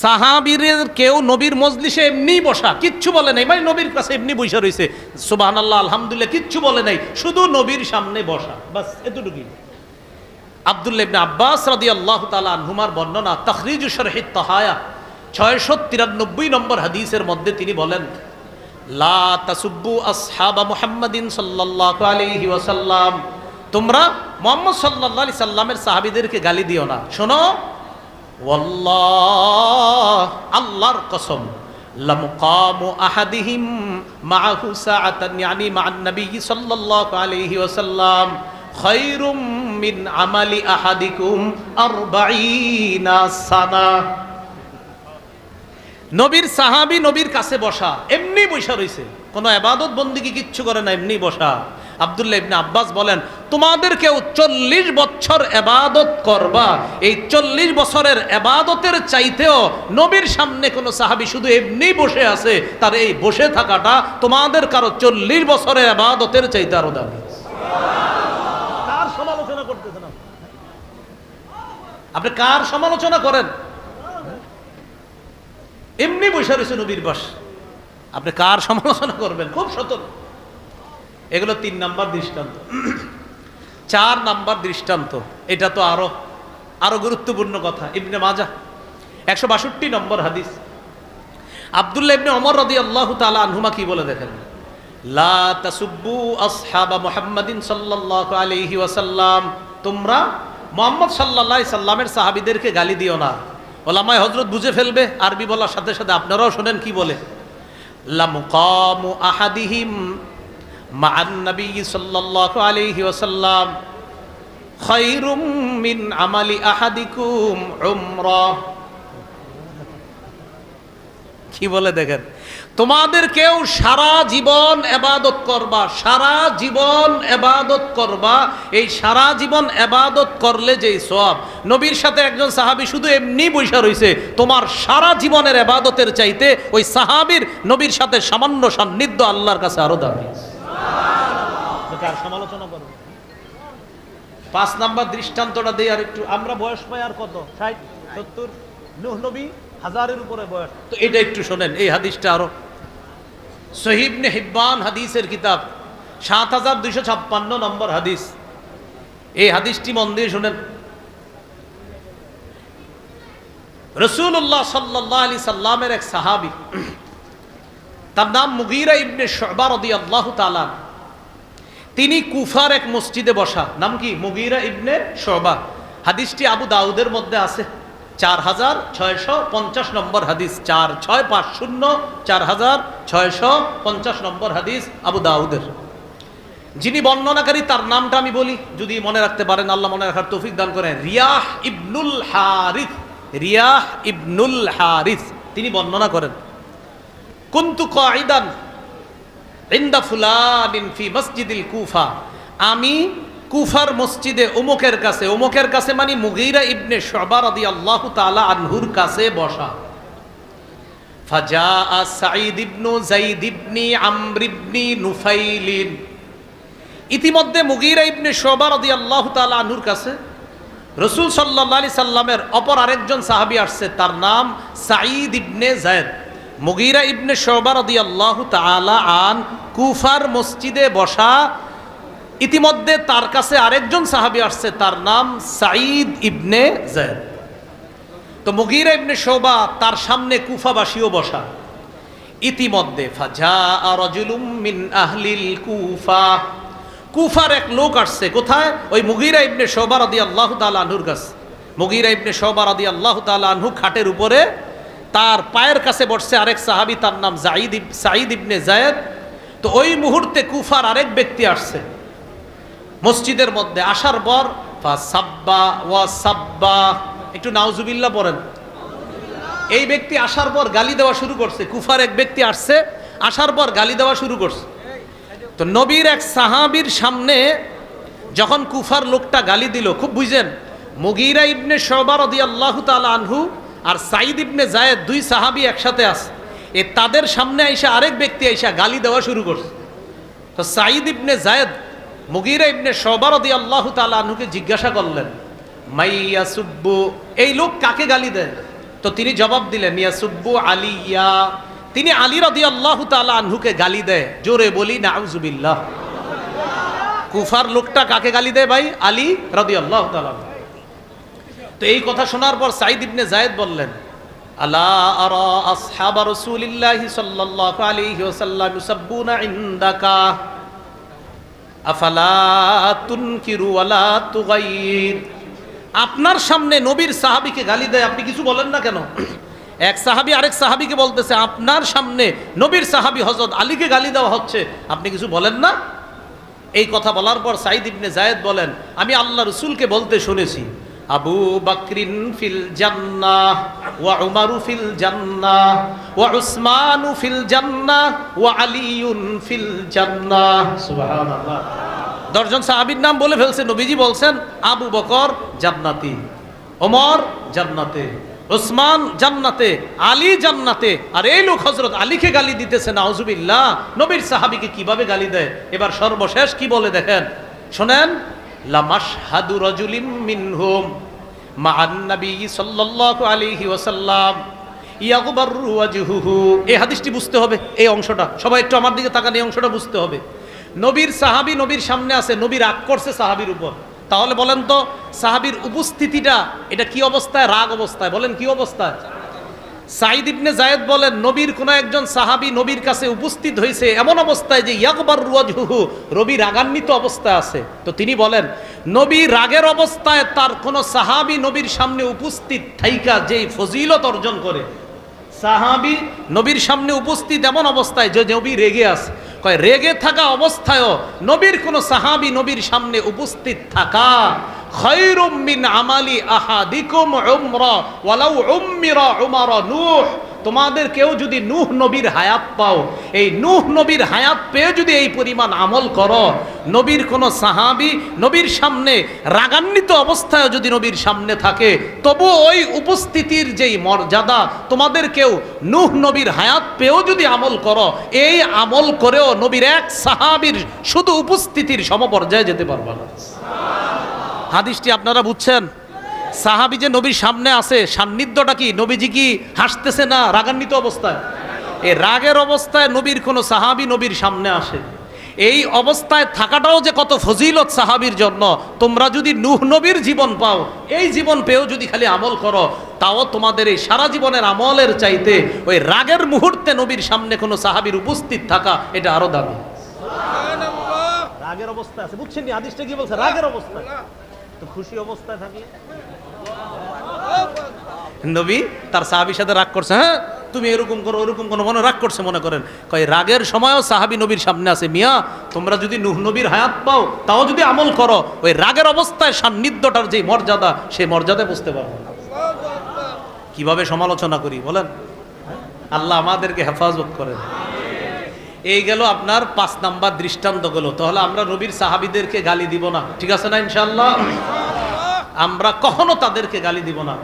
সাহাবীরের কেউ নবীর মজলিসে এমনি বসা, কিচ্ছু বলে নাই। মানে নবীর কাছে এমনি বসে রয়েছে সুবাহ আল্লাহ আলহামদুলিল্লাহ, কিচ্ছু বলে নাই। শুধু নবীর সামনে বসা, বাস, এতটুকুই। আবদুল্লাহ ইবনে আব্বাস রাদিয়াল্লাহু তাআলা আনহুমার বর্ণনা, তাখরিজু শরহিত তাহায়া 693 নম্বর হাদিসের মধ্যে তিনি বলেন, লা তাসুব্বু আসহাবা মুহাম্মাদিন সাল্লাল্লাহু আলাইহি ওয়াসাল্লাম। তোমরা মোহাম্মদ সাল্লাল্লাহু আলাইহি সাল্লামের সাহাবীদেরকে গালি দিও না। শোনো ওয়াল্লাহ, আল্লাহর কসম সানা। নবীর সাহাবী নবীর কাছে বসা, এমনি বসা রইছে। কোনো আবাদত বন্দিকে কিচ্ছু করে না, এমনি বসা। আব্দুল্লাহ ইবনে আব্বাস বলেন তোমাদের কেউ চল্লিশ বছর এবাদত করবা। এই চল্লিশ বছরের এবাদতের চাইতেও নবীর সামনে কোনো সাহাবী শুধু এমনি বসে আছে। তার এই বসে থাকাটা তোমাদের কারও চল্লিশ বছরের এবাদতের চাইতে আরও সমালোচনা করতেছেন আপনি? আপনি কার সমালোচনা করেন? এমনি বসে রয়েছে নবীর বাস। আপনি কার সমালোচনা করবেন? খুব সতর্ক। এগুলো তিন নাম্বার দৃষ্টান্ত। চার নাম্বার দৃষ্টান্ত। এটা তো আরও আরও গুরুত্বপূর্ণ কথা। ইবনে মাজা একশো বাষট্টি নম্বর হাদিস। আবদুল্লাহ ইবনে অমর রদি আল্লাহ তালা আনহুমা কি বলে দেখেন? লা তাসুব্বু আসহাবা মুহাম্মাদিন সাল্লাল্লাহু আলাইহি ওয়াসাল্লাম। তোমরা মোহাম্মদ আলাইহি সাল্লামের সাহাবীদেরকে গালি দিও না। ওলামায় হজরত বুঝে ফেলবে, আরবি বলার সাথে সাথে আপনারাও শোনেন কি বলে। লামুকামু আহাদিহিম কি বলে দেখেন? তোমাদের কেউ সারা জীবন এবাদত করবা, সারা জীবন এবাদত করবা, এই সারা জীবন এবাদত করলে যেই সব নবীর সাথে একজন সাহাবী শুধু এমনি বৈশা রইছে, তোমার সারা জীবনের এবাদতের চাইতে ওই সাহাবীর নবীর সাথে সামান্য সান্নিধ্য আল্লাহর কাছে আরও দামি। কার সমালোচনা করবে পাঁচ নাম্বার দৃষ্টান্তটা দিয়ে আর একটু। আমরা বয়স পাই আর কত? ষাট? সত্তর? নুহ নবী হাজারের উপরে বয়স। তো এটা একটু শোনেন, এই হাদিসটা আরও। সহিবনে হিব্বান হাদিসের কিতাব, সাত হাজার দুইশো ছাপ্পান্ন নম্বর হাদিস। এই হাদিসটি মন দিয়ে শোনেন। রসুল্লাহ সাল্লাহ আলি সাল্লামের এক সাহাবি, তার নাম মুগিরা ইবনে শবা রদি আল্লাহ তালান তিনি কুফার এক মসজিদে বসা। নাম কি? মুগিরা ইবনে শবা। হাদিসটি আবু দাউদের মধ্যে আছে। চার হাজার ছয়শো পঞ্চাশ নম্বর হাদিস। চার ছয় পাঁচ শূন্য, চার হাজার ছয়শো পঞ্চাশ নম্বর হাদিস আবু দাউদের। যিনি বর্ণনাকারী, তার নামটা আমি বলি। যদি মনে রাখতে পারেন, আল্লাহ মনে রাখার তৌফিক দান করেন। রিয়াহ ইবনুল হারিস। রিয়াহ ইবনুল হারিস। তিনি বর্ণনা করেন। কুন্তু কাইদান কুফা। আমি কুফার মসজিদে উমুকের কাছে উমুকের কাছে মানে মুগিরা ইবনে শবার আদি আল্লাহ তালা আনহুর কাছে বসা। ফাজা সাঈদ ইবনু নুফাইলিন। ইতিমধ্যে ইবনে আনহুর কাছে রসুল সাল্লাহ আলি সাল্লামের অপর আরেকজন সাহাবি আসছে, তার নাম সাঈদ ইবনে জায়দ মুগিরা ইবনে শোবার আল্লাহ তালা আন কুফার মসজিদে বসা, ইতিমধ্যে তার কাছে আরেকজন সাহাবি আসছে, তার নাম সাঈদ ইবনে জয়েদ তো মুগিরা ইবনে শোবা তার সামনে কুফাবাসীও বসা। ইতিমধ্যে কুফা। কুফার এক লোক আসছে, কোথায়? ওই মুগিরা ইবনে শোবা রদি আল্লাহ তালা আনহুর কাছে। মুগিরা ইবনে শোবা রদি আল্লাহ তালা আনহু খাটের উপরে তার পায়ের কাছে বসছে আরেক সাহাবি, তার নাম জাইদ সাঈদ ইবনে জায়েদ। তো ওই মুহূর্তে কুফার আরেক ব্যক্তি আসছে মসজিদের মধ্যে। আসার পর সাব্বা, ওয়া সাব্বা। একটু নাউজুবিল্লাহ পড়েন। এই ব্যক্তি আসার পর গালি দেওয়া শুরু করছে। কুফার এক ব্যক্তি আসছে, আসার পর গালি দেওয়া শুরু করছে। তো নবীর এক সাহাবীর সামনে যখন কুফার লোকটা গালি দিল, খুব বুঝেন, মুগিরা ইবনে সবার আল্লাহ তালা আনহু আর সাইদ ইবনে জায়েদ দুই সাহাবি একসাথে আছে। এ তাদের সামনে আইসা আরেক ব্যক্তি আইসা গালি দেওয়া শুরু করছে। তো সাইদ ইবনে জায়েদ মুগিরা ইবনে শোবার রদি আল্লাহ তালা আনহুকে জিজ্ঞাসা করলেন মাইয়া সুব্বু এই লোক কাকে গালি দেয়? তো তিনি জবাব দিলেন ইয়া সুব্বু আলিয়া। তিনি আলী রাদি আল্লাহ আনহুকে গালি দেয়, জোরে বলি, নাউজুবিল্লাহ। কুফার লোকটা কাকে গালি দেয় ভাই? আলী রাদি আল্লাহ তালা তো এই কথা শোনার পর সাইদ ইবনে জায়েদ বললেন, আলা আরা আসহাব রাসূলিল্লাহি সাল্লাল্লাহু আলাইহি ওয়াসাল্লাম ইউসাব্বুনা ইনদাকা? আফালা তুনকিরু ওয়ালা তুগাইর? আপনার সামনে নবীর সাহাবীকে গালি দেয়, আপনি কিছু বলেন না কেন? এক সাহাবী আরেক সাহাবীকে বলতেছে, আপনার সামনে নবীর সাহাবী হযরত আলীকে গালি দেওয়া হচ্ছে, আপনি কিছু বলেন না? এই কথা বলার পর সাইদ ইবনে জায়েদ বলেন, আমি আল্লাহ রসুলকে বলতে শুনেছি আবু বাকরিন ফিল জান্নাহ ওয়া উমারু ফিল জান্নাহ ওয়া উসমানু ফিল জান্নাহ ওয়া আলিয়ুন ফিল জান্নাহ। সুবহানাল্লাহ। দশজন সাহাবীর নাম বলে ফেলছে নবীজি বলছেন আবু বকর জান্নাতি ওমর জান্নাতে ওসমান জান্নাতে আলী জান্নাতে। আর এই লোক হজরত আলীকে গালি দিতেছে নাউজুবিল্লাহ। নবীর সাহাবিকে কীভাবে গালি দেয়? এবার সর্বশেষ কি বলে দেখেন? শোনেন লামাশহাদু রাজুলিম মিনহুম মা'আন নবী সাল্লাল্লাহু আলাইহি ওয়াসাল্লাম ইয়াগবারু ওয়াজহুহু। এই হাদিসটি বুঝতে হবে, এই অংশটা। সবাই একটু আমার দিকে তাকান, এই অংশটা বুঝতে হবে। নবীর সাহাবী নবীর সামনে আছে নবী রাগ করছে সাহাবীর উপর। তাহলে বলেন তো, সাহাবীর উপস্থিতিটা, এটা কি অবস্থায়? রাগ অবস্থায়। বলেন কি অবস্থায়? সাইদ ইবনে জায়েদ বলেন, নবীর কোন একজন সাহাবি নবীর কাছে উপস্থিত হয়েছে এমন অবস্থায় যে ইয়াকবার রুয়াজহু রবি রাগান্বিত অবস্থায় আছে। তো তিনি বলেন, নবী রাগের অবস্থায় তার কোন সাহাবি নবীর সামনে উপস্থিত থাইকা যেই ফজিলত অর্জন করে। সাহাবি নবীর সামনে উপস্থিত এমন অবস্থায় যে নবী রেগে আছে। কয়, রেগে থাকা অবস্থায়ও নবীর কোনো সাহাবি নবীর সামনে উপস্থিত থাকা। খৈরুম মিন আমালি আহাদিকুম উমরা, ওয়ালাউ উম্মিরা উমারা নূহ। তোমাদের কেউ যদি নূহ নবীর হায়াত পাও, এই নূহ নবীর হায়াত পেয়ে যদি এই পরিমাণ আমল করো, নবীর কোনো সাহাবি নবীর সামনে রাগান্বিত অবস্থায় যদি নবীর সামনে থাকে, তবু ওই উপস্থিতির যেই মর্যাদা তোমাদের কেউ নূহ নবীর হায়াত পেয়েও যদি আমল করো, এই আমল করেও নবীর এক সাহাবির শুধু উপস্থিতির সমপর্যায়ে যেতে পারবে না। হাদিসটি আপনারা বুঝছেন? সাহাবি যে নবীর সামনে আছে সান্নিধ্যটা কি? নবীজি কি হাসতেছে না রাগান্বিত অবস্থায়? এই রাগের অবস্থায় নবীর কোনো সাহাবি নবীর সামনে আসে। এই অবস্থায় থাকাটাও যে কত ফজিলত সাহাবির জন্য। তোমরা যদি নুহ নবীর জীবন পাও এই জীবন পেয়েও যদি খালি আমল করো তাও তোমাদের এই সারা জীবনের আমলের চাইতে ওই রাগের মুহূর্তে নবীর সামনে কোনো সাহাবির উপস্থিত থাকা এটা আরও দামি। রাগের অবস্থা আছে বুঝছেন আদিশটা কি বলছে? রাগের অবস্থায় তো খুশি অবস্থায় থাকলে? নবী, তার সাহাবির সাথে রাগ করছে হ্যাঁ? তুমি এরকম করো, ওরকম কোনো মনে রাগ করছে, মনে করেন? কয়, রাগের সময়ও সাহাবি নবীর সামনে আছে। মিয়া, তোমরা যদি নুহ নবীর হায়াত পাও, তাও যদি আমল করো, ওই রাগের অবস্থায় সান্নিধ্যটার যে মর্যাদা, সেই মর্যাদায় বুঝতে পারব কীভাবে সমালোচনা করি, বলেন? আল্লাহ আমাদেরকে হেফাজত করেন। এই গেল আপনার পাঁচ নাম্বার দৃষ্টান্ত গেল। তাহলে আমরা রবির সাহাবিদেরকে গালি দিব না। ঠিক আছে না ইনশাল্লাহ আমরা কখনো তাদেরকে গালি দিব না।